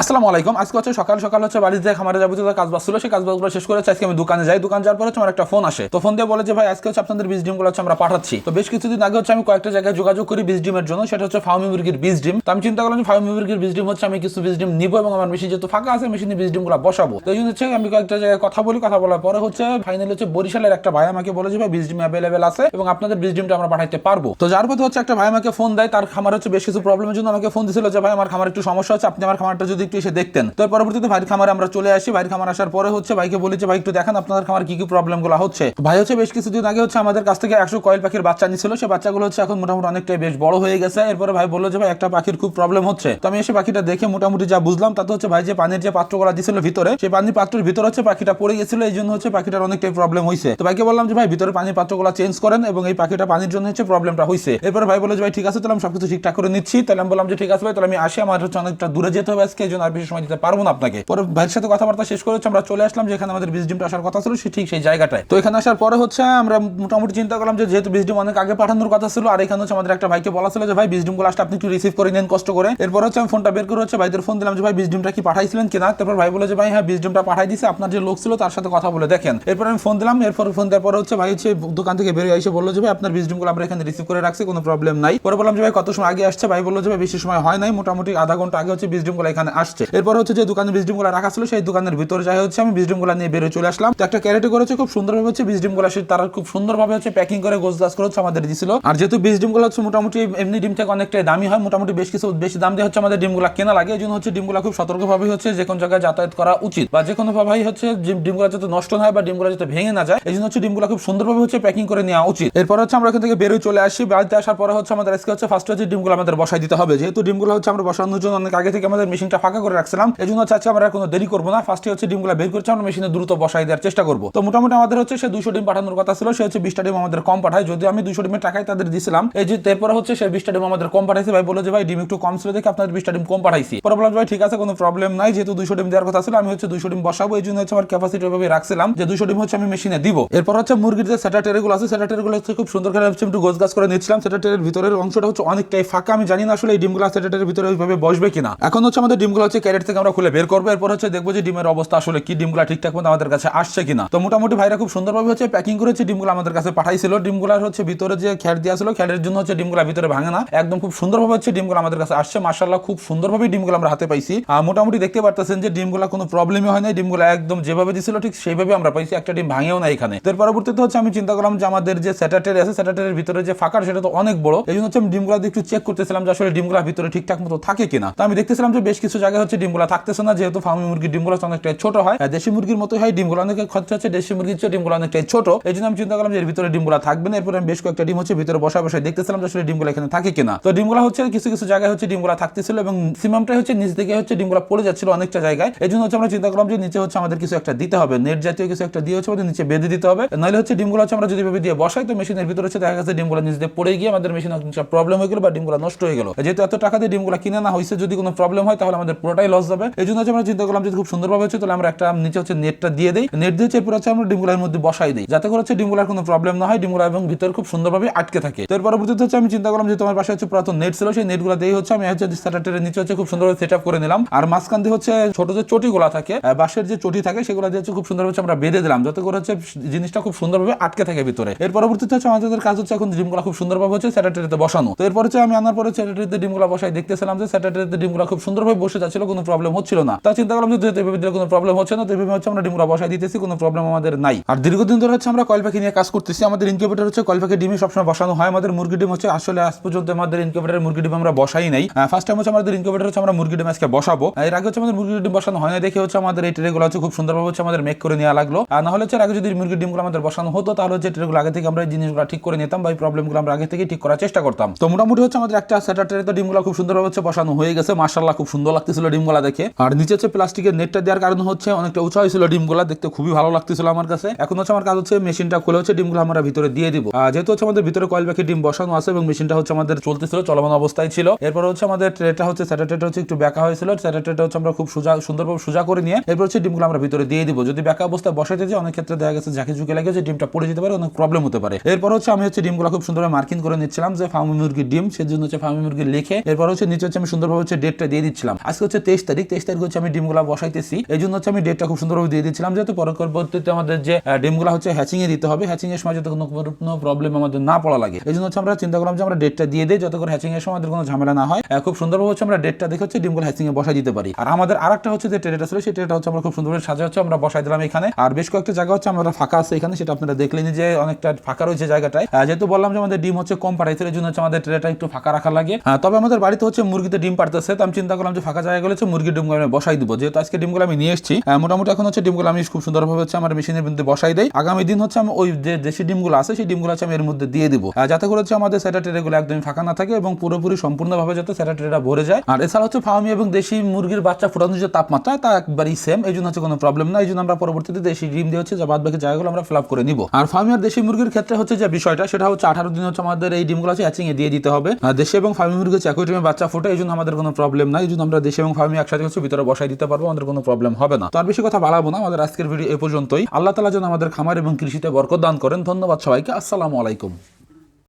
আসসালামু আলাইকুম। আজকে হচ্ছে সকাল সকাল হচ্ছে বাড়িতে খামারে যাবতীয় কাজ বাজ ছিল, সেই কাজ বাজগুলো শেষ করে আজকে আমি দোকানে যাই। দোকান যাওয়ার পর হচ্ছে আমার একটা ফোন আসে। তো ফোন দিয়ে বলে যে, ভাই, আজকে হচ্ছে আপনাদের বীজ ডিমগুলো হচ্ছে আমরা পাঠাচ্ছি। তো বেশ কিছুদিন আগে হচ্ছে আমি কয়েকটা জায়গায় যোগাযোগ করি বীজ ডিমের জন্য। সেটা হচ্ছে ফার্মি মুরগির বীজ ডিম। তো আমি চিন্তা করলাম যে ফার্মি মুরগির বীজ ডিম হচ্ছে আমি কিছু বীজ ডিম নিবো এবং আমার মেশিন যেহেতু ফাঁকা আছে মেশিনে বীজ ডিমগুলো বসাবো। তো এই জন্য হচ্ছে আমি কয়েকটা জায়গায় কথা বলি। কথা বলার পরে হচ্ছে ফাইনালি হচ্ছে বরিশালের একটা ভাই আমাকে বলে যে, ভাই, বীজ ডিম অ্যাভেলেবেল আছে এবং আপনাদের বীজ ডিমটা আমরা পাঠাইতে পারব। তো যার পথে হচ্ছে একটা ভাই আমাকে ফোন দেয়। তার খামার হচ্ছে বেশ কিছু প্রবলেমের জন্য আমাকে ফোন দিছিল যে, ভাই, আমার খামার একটু সমস্যা হচ্ছে। আপনি আমার খামারটা যদি একটু এসে দেখতেন। তো পরবর্তীতে ভাইয়ের খামারে আমরা চলে আসি। ভাইয়ের খামার আসার পরে হচ্ছে ভাইকে বলি যে, ভাই, একটু দেখান আপনাদের খামার কি কি প্রবলেমগুলো হচ্ছে ভাই হচ্ছে বেশ কিছুদিন আগে হচ্ছে আমাদের কাছ থেকে একশো কয়েল পাখির বাচ্চা নিছিল। সেই বাচ্চাগুলো হচ্ছে এখন মোটামুটি অনেকটাই বেশ বড় হয়ে গেছে। এরপরে ভাই বলল যে, ভাই, একটা পাখির খুব প্রবলেম হচ্ছে। তো আমি এসে পাখিটা দেখে মোটামুটি যা বুঝলাম, তাতে হচ্ছে ভাই যে পানির যে পাত্রগুলো দিছিল ভিতরে, সেই পানির পাত্রের ভিতরে হচ্ছে পাখিটা পড়ে গেছিল। এই জন্য হচ্ছে পাখিটার অনেকটাই প্রবলেম হয়েছে তো ভাইকে বললাম যে, ভাই, ভিতরে পানির পাত্র পাত্রগুলো চেঞ্জ করেন এবং এই পাখিটা পানির জন্য হচ্ছে প্রবলেমটা হয়েছে এরপরে ভাই বলে যে, ভাই, ঠিক আছে, তাহলে আমি সবকিছু ঠিকঠাক করে নিচ্ছি। তাহলে আমি বললাম যে, ঠিক আছে ভাই, তাহলে আমি আসি। আমার হচ্ছে অনেকটা দূরে যেতে হবে আজকে। জন্য আর বেশি সময় দিতে পারব না আপনাকে। পরে ভাইয়ের সাথে কথাবার্তা শেষ করে আমরা চলে আসলাম, যেখানে আমাদের বীজ ডিমটা আসার কথা ছিল সে ঠিক সেই জায়গাটায়। তো এখানে আসার পরে হচ্ছে আমরা মোটামুটি চিন্তা করলাম যে যেহেতু বীজ ডিম অনেক আগে পাঠানোর কথা ছিল, আর এখানে হচ্ছে আমাদের একটা ভাইকে বলা ছিল যে, ভাই বীজ ডিমগুলো আসলে আপনি একটু রিসিভ করে নেন, কষ্ট করে। এরপর হচ্ছে আমি ফোনটা বের করে হচ্ছে ভাইদের ফোন দিলাম যে, ভাই বীজ ডিমটা কি পাঠাইছিলেন কিনা? তারপর ভাই বলে যে, ভাই হ্যাঁ বীজ ডিমটা পাঠাই দিছে, আপনার যে লোক ছিল তার সাথে কথা বলে দেখেন। এরপর আমি ফোন দিলাম, এরপর ফোন দেওয়ার পরে হচ্ছে ভাই হচ্ছে দোকান থেকে বেরিয়ে এসে বলল যে, ভাই, আপনার বীজ ডিমগুলো আমরা এখানে রিসিভ করে রাখছি, কোনো প্রবলেম নাই। পরে বললাম যে, ভাই, কত সময় আগে আসছে? ভাই বলল যে, ভাই, বেশি সময় হয় নাই, মোটামুটি আধা ঘণ্টা আগে হচ্ছে বীজ ডিমগুলো এখানে আসছে। এরপর হচ্ছে যে দোকানে বীজ ডিমগুলো রাখা ছিল, সেই দোকানের ভিতরে যাই হচ্ছে, আমি বীজ ডিমগুলো নিয়ে বেরোয় চলে আসলাম। তো একটা ক্যারেটে করেছে খুব সুন্দরভাবে হচ্ছে বীজ ডিমগুলো সে তারা খুব সুন্দরভাবে হচ্ছে প্যাকিং করে গোছ গাছ করে হচ্ছে আমাদের দিছিল। আর যেহেতু বীজ ডিমগুলো হচ্ছে মোটামুটি এমনি ডিম থেকে অনেকটাই দামি হয়, মোটামুটি বেশ কিছু বেশি দাম দিয়ে হচ্ছে আমাদের ডিমগুলো কেনা লাগে। এই জন্য হচ্ছে ডিমগুলো খুব সতর্কভাবে হচ্ছে যে কোনো জায়গায় যাতায়াত করা উচিত। বা যে কোনো ভাবেই হচ্ছে যে ডিমগুলো যাতে নষ্ট না হয় বা ডিমগুলো যাতে ভেঙে না যায় এই জন্য হচ্ছে ডিম ডিমগুলো খুব সুন্দরভাবে হচ্ছে প্যাকিং করে নেওয়া উচিত। এরপর হচ্ছে আমরা এখান থেকে বেরোয় চলে আসি। বাড়িতে আসার পরে হচ্ছে আমাদের আজকে হচ্ছে ফার্স্ট হচ্ছে ডিমগুলো আমাদের বসাই দিতে হবে। যেহেতু ডিম ডিমগুলো হচ্ছে আমরা বসানোর জন্য অনেক আগে থেকে আমাদের মেশিনটা ফাঁকা করে রাখছিলাম। এই জন্য আজকে আমরা কোনো দেরি করব না। ফার্স্টে হচ্ছে ডিমগুলো বের করছি, আমরা মেশিনে দ্রুত বসাই দেওয়ার চেষ্টা করব। তো মোটামুটি আমাদের হচ্ছে সে দুশো ডিম পাঠানোর কথা ছিল, সে হচ্ছে বিশটা ডিম আমাদের কম পাঠায়। যদিও আমি দুশো ডিমের টাকায় তাদের দিছিলাম, এই যে তারপরে হচ্ছে সে বিশটা ডিম আমাদের কম পাঠাইছে। ভাই বলে যে, ভাই, ডিম একটু কম ছিল দেখে আপনাদের বিশটা ডিম কম পাঠাইছি। পরে বললাম ভাই, ঠিক আছে, কোনো প্রবলেম নাই। যেহেতু দুশো ডিম দেওয়ার কথা ছিল, আমি হচ্ছে দুশো ডিম বসাবো। এই জন্য হচ্ছে আমার ক্যাপাসিটি ওইভাবে রাখছিলাম যে দুশো ডিম হচ্ছে আমি মেশিনে দিব। এরপর হচ্ছে মুরগির যে সেটা টেরেগুলো আছে, সেটা টেরেগুলো হচ্ছে খুব সুন্দর করে হচ্ছে একটু গোছ গাছ করে নিচ্ছিলাম। সেটা টেরের ভিতরের অংশটা হচ্ছে অনেকটাই ফাঁকা। আমি জানি না আসলে এই ডিমগুলো সেটা টেরের ভিতরে ওইভাবে বসবে কিনা। এখন হচ্ছে আমাদের ডিমগুলো হচ্ছে ক্যারেট থেকে আমরা খুলে বের করব। এরপর হচ্ছে দেখব যে ডিমের অবস্থা আসলে কি, ডিমগুলো ঠিকঠাক মতো আমাদের কাছে আসছে কিনা। তো মোটামুটি ভাইরা খুব সুন্দরভাবে হচ্ছে প্যাকিং করেছে, ডিমগুলো আমাদের কাছে পাঠাইছিল। ডিমগুলার হচ্ছে ভিতরে যে খ্যাট দেওয়া ছিল খ্যাটের জন্য হচ্ছে ডিমগুলো ভিতরে ভাঙে না। একদম খুব সুন্দরভাবে হচ্ছে ডিমগুলো আমাদের কাছে আসছে। মার্শাল্লাহ খুব সুন্দরভাবে ডিমগুলো আমরা হাতে পাইছি। মোটামুটি দেখতে পারতেছেন যে ডিমগুলো কোনো প্রবলেমই হয় না ডিমগুলো একদম যেভাবে দিছিল, ঠিক সেইভাবে আমরা পাইছি। একটা ডিম ভাঙেও না এখানে। তো এর পরবর্তীতে হচ্ছে আমি চিন্তা করলাম যে আমাদের যে স্যাটাটের আছে স্যাটাটের ভিতরে যে ফাঁকা, সেটা তো অনেক বড়। এই জন্য হচ্ছে আমি ডিমগুলো একটু চেক করতেছিলাম যে আসলে ডিমগুলো ভিতরে ঠিকঠাক মতো থাকে কিনা। তো আমি দেখতেছিলাম যে বেশ কিছু হচ্ছে ডিমগুলো থাকতেছে না যেহেতু ফার্মি মুরগির ডিমগুলো অনেকটাই ছোট হয় দেশি মুরগির মতো হয় ডিমগুলো অনেক খরচা হচ্ছে দেশি মুরগির চেয়ে ডিমগুলো অনেকটাই ছোট এই জন্য আমি চিন্তা করলাম যে এর ভিতরে ডিমগুলো থাকবে না এরপর আমি বেশ কয়েকটা ডিম হচ্ছে ভিতরে বসা বসে দেখতেছিলাম যে আসলে ডিমগুলো এখানে থাকে কিনা তো ডিমগুলো হচ্ছে কিছু কিছু জায়গায় হচ্ছে ডিমগুলো থাকতেছিল এবং সিমামটাই হচ্ছে নিচ থেকে হচ্ছে ডিমগুলো পড়ে যাচ্ছিল অনেকটা জায়গায় এই জন্য হচ্ছে আমরা চিন্তা করলাম যে নিচে হচ্ছে আমাদের কিছু একটা দিতে হবে নেট জাতীয় কিছু একটা দিয়ে হচ্ছে আমাদের নিচে বেঁধে দিতে হবে নাহলে হচ্ছে ডিমগুলো হচ্ছে আমরা যদি ভাবে দিয়ে বসাই তো মেশিনের ভিতরে হচ্ছে দেখা গেছে ডিমগুলো নিচ পড়ে গিয়ে আমাদের মেশিন প্রবলেম হয়ে গেল বা ডিমগুলো নষ্ট হয়ে গেল যেহেতু এত টাকা দিয়ে ডিমগুলো কিনে না হয়েছে যদি কোনো প্রবলেম হয় তাহলে আমাদের পুরোটাই লস যাবে এই জন্য আমরা চিন্তা করলাম যে খুব সুন্দরভাবে হচ্ছে, তাহলে আমরা একটা নিচে হচ্ছে নেটটা দিয়ে দিই। নেট দিয়ে এরপর হচ্ছে আমরা ডিমগুলোর মধ্যে বসাই দিই। যাতে করে হচ্ছে ডিমগুলোর কোনো প্রবলেম না হয়, ডিমগুলো এবং ভিতরে খুব সুন্দরভাবে আটকে থাকে। তো এর পরবর্তীতে হচ্ছে আমি চিন্তা করলাম যে তোমার পাশে হচ্ছে পুরাতন নেট ছিল, সেই নেটগুলো দিয়ে হচ্ছে আমি হচ্ছে স্যাটারটের নিচে হচ্ছে খুব সুন্দরভাবে সেট আপ করে নিলাম। আর মাঝখান দিয়ে হচ্ছে ছোট যে চটিগুলো থাকে বাঁশের যে চটি থাকে, সেগুলো দিয়ে হচ্ছে খুব সুন্দর হচ্ছে আমরা বেঁধে দিলাম। যাতে করে হচ্ছে জিনিসটা খুব সুন্দরভাবে আটকে থাকে ভিতরে। এর পরবর্তীতে হচ্ছে আমাদের কাজ হচ্ছে এখন ডিমগুলো খুব সুন্দরভাবে হচ্ছে স্যাটারটেরিতে বসানো। তো এরপর হচ্ছে আমি আনার পরে স্যাটারটেরিতে ডিমগুলো বসাই। দেখতেছিলাম যে স্যাটারটেরিতে ডিমগুলো খুব সুন্দরভাবে বসে যাচ্ছিল কোনো প্রবলেম হচ্ছিল না। তা চিন্তা করলাম যে এভাবে দিলে কোনো প্রবলেম হচ্ছে না, তো এভাবে হচ্ছে আমরা ডিমগুলো বসাই দিতেছি, কোনো প্রবলেম আমাদের নাই। আর দীর্ঘদিন ধরে হচ্ছে আমরা কয়েল নিয়ে কাজ করতেছি। আমাদের ইনকিউবেটর হচ্ছে কয়েল পাখি ডিমই সবসময় বসানো হয়। আমাদের মুরগি ডিম হচ্ছে আসলে আজ পর্যন্ত আমাদের ইনকিউবেটরের মুরগি ডিম আমরা বসাই নাই। ফার্স্ট টাইম হচ্ছে আমাদের ইনকিউবেটর হচ্ছে আমরা মুরগি ডিম আজকে বসাবো। এর আগে হচ্ছে আমাদের মুরগি ডিম বসানো হয় না দেখে হচ্ছে আমাদের এই ট্রেগুলো হচ্ছে খুব সুন্দরভাবে হচ্ছে আমাদের মেক করে নেওয়া লাগল। আর না হলে হচ্ছে আগে যদি মুরগির ডিমগুলো আমাদের বসানো হতো, তাহলে হচ্ছে ট্রেগুলো আগে থেকে আমরা এই জিনিসগুলো ঠিক করে নিতাম বা এই প্রবলেমগুলো আমরা আগে থেকে ঠিক করার চেষ্টা করতাম। তো মোটামুটি হচ্ছে আমাদের একটা স্যাটারটে তো ডিমগুলো খুব সুন্দরভাবে হচ্ছে বসানো হয়ে গেছে। মার্শাল্লাহ খুব সুন্দর লাগতেছিল ডিমগুলো দেখে। আর নিচে হচ্ছে প্লাস্টিকের নেটটা দেওয়ার কারণে হচ্ছে অনেকটা উঁচা হয়েছিল ডিমগুলো, দেখতে খুবই ভালো লাগতেছিল আমার কাছে। এখন হচ্ছে আমার কাজ হচ্ছে মেশিনটা খুলে হচ্ছে ডিমগুলো আমরা ভিতরে দিয়ে দিব। যেহেতু হচ্ছে আমাদের ভিতরে কয়েল পাখি ডিম বসানো আছে এবং মেশিনটা হচ্ছে আমাদের চলতেছিল, চলমান অবস্থায় ছিল। এরপর হচ্ছে আমাদের ট্রেটা হচ্ছে স্যাটারটেটা হচ্ছে একটু ব্যাকা হয়েছিল স্যাটারটেটা হচ্ছে আমরা খুব সোজা, সুন্দরভাবে সোজা করে নিয়ে এরপর হচ্ছে ডিমগুলো আমরা ভিতরে দিয়ে দিব। যদি ব্যাকা অবস্থায় বসাইতে যে অনেক ক্ষেত্রে দেখা গেছে ঝাঁকি ঝুঁকে লাগে যে ডিমটা পড়ে যেতে পারে, অনেক প্রবলেম হতে পারে। এরপর হচ্ছে আমি হচ্ছে ডিমগুলো খুব সুন্দরভাবে মার্কিং করে নিচ্ছিলাম যে ফার্মি মুরগির ডিম, সেজন্য হচ্ছে ফার্মি মুরগি লিখে এরপর হচ্ছে নিচে হচ্ছে আমি সুন্দরভাবে হচ্ছে ডেটটা দিয়ে দিচ্ছিলাম। আজকে আজকে হচ্ছে তেইশ তারিখ। তেইশ তারিখ হচ্ছে আমি ডিমগুলা বসাইতেছি। এই জন্য হচ্ছে আমি ডেটটা খুব সুন্দরভাবে দিয়ে দিচ্ছিলাম যেহেতু পরবর্তীতে আমাদের যে ডিমগুলা হচ্ছে হ্যাচিং এ দিতে হবে। হ্যাচিং এর সময় যাতে কোনো কোনো প্রবলেম আমাদের না পড়া লাগে। এই জন্য হচ্ছে আমরা চিন্তা করলাম যে আমরা ডেটটা দিয়ে দিই। যাতে করে হ্যাচিং এর সময় আমাদের কোনো ঝামেলা না হয়। খুব সুন্দরভাবে হচ্ছে আমরা ডেটটা দেখে হচ্ছে ডিমগুলো হ্যাচিং এ বসাই দিতে পারি। আর আমাদের আরেকটা হচ্ছে যে ট্রেটা ছিল, সেই ট্রেটা হচ্ছে আমরা খুব সুন্দরভাবে সাজা হচ্ছে, আমরা বসাই দিলাম এখানে। আর বেশ কয়েকটা জায়গা হচ্ছে আমরা ফাঁকা আছে এখানে, সেটা আপনারা দেখলেন যে অনেকটা ফাঁকা রয়েছে জায়গাটায়। যেহেতু বললাম যে আমাদের ডিম হচ্ছে কম পাঠাইছে এই জন্য হচ্ছে আমাদের ট্রেটা একটু ফাঁকা রাখা লাগে। তবে আমাদের বাড়িতে হচ্ছে মুরগিতে ডিম পারতেছে তো আমি চিন্তা করলাম যে ফাঁকা জায়গাগুলো হচ্ছে মুরগির ডিমগুলো আমি বসাই দিব। যেহেতু আজকে ডিমগুলো আমি নিয়ে এসেছি মোটামুটি এখন হচ্ছে ডিমগুলো আমি খুব সুন্দরভাবে হচ্ছে আমার মেশিনের মধ্যে বসাই দেই। আগামী দিন হচ্ছে আমি ওই যে দেশি ডিমগুলো আছে, সেই ডিমগুলো হচ্ছে আমি এর মধ্যে দিয়ে দিব। যাতে করে হচ্ছে আমাদের সেটা ট্রেগুলো একদমই ফাঁকা না থাকে এবং পুরোপুরি সম্পূর্ণভাবে যাতে সেটা ট্রেটা ভরে যায়। আর এছাড়া হচ্ছে ফার্মি এবং দেশি মুরগির বাচ্চা ফোটানোর যে তাপমাত্রা, তা একবারই সেম এই জন্য হচ্ছে কোনো প্রবলেম না এই জন্য আমরা পরবর্তীতে দেশি ডিম দিয়ে হচ্ছে যে বাদ বাকি জায়গাগুলো আমরা ফিল আপ করে নিব। আর ফার্মি আর দেশি মুরগির ক্ষেত্রে হচ্ছে যে বিষয়টা, সেটা হচ্ছে আঠারো দিন হচ্ছে আমাদের এই ডিমগুলো হচ্ছে হ্যাচিং এ দিয়ে দিতে হবে। দেশি এবং ফার্মি মুরগি হচ্ছে একই টাইমে বাচ্চা ফোটে, এই জন্য আমাদের কোনো প্রবলেম নাই। এই জন্য আমরা দেশি এবং ফার্মি একসাথে হচ্ছে ভিতরে বসাই দিতে পারব, আমাদের কোনো প্রবলেম হবে না। তার বেশি কথা বাড়াবো না, আমাদের আজকের ভিডিও এ পর্যন্তই। আল্লাহ তালা যেন আমাদের খামার এবং কৃষিতে বরকত দান করেন। ধন্যবাদ সবাইকে, আসসালামু আলাইকুম।